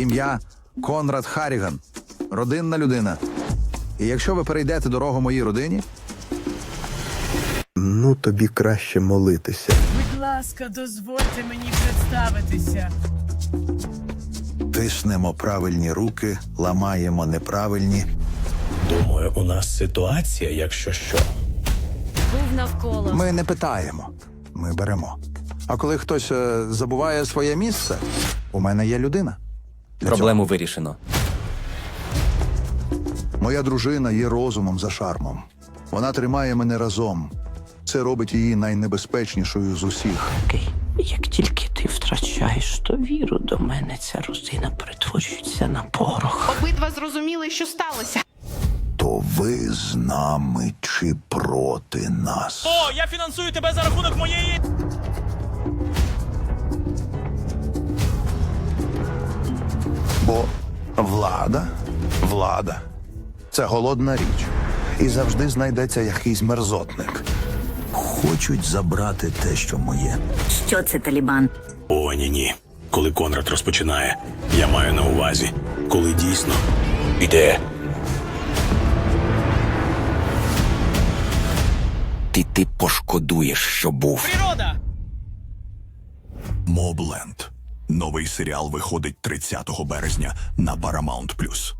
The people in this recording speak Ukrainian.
Ім'я Конрад Харіган, родинна людина. І якщо ви перейдете дорогу моїй родині, Ну, тобі краще молитися. Будь ласка, дозвольте мені представитися. тиснемо правильні руки, ламаємо неправильні. Думаю, у нас ситуація, якщо що. Був навколо. Ми не питаємо, ми беремо. А коли хтось е, забуває своє місце, у мене є людина. Для Проблему вирішено. Моя дружина є розумом за шармом. Вона тримає мене разом. Це робить її найнебезпечнішою з усіх. Окей. Як тільки ти втрачаєш довіру до мене, ця родина перетворюється на порох. Обидва зрозуміли, що сталося. То ви з нами чи проти нас? О, я фінансую тебе за рахунок моєї. Влада, влада це голодна річ. І завжди знайдеться якийсь мерзотник. Хочуть забрати те, що моє. Що це Талібан? О, ні, ні. Коли Конрад розпочинає, я маю на увазі, коли дійсно іде. Ти ти пошкодуєш, що був. Природа! Мобленд. Новий серіал виходить 30 березня на Paramount+.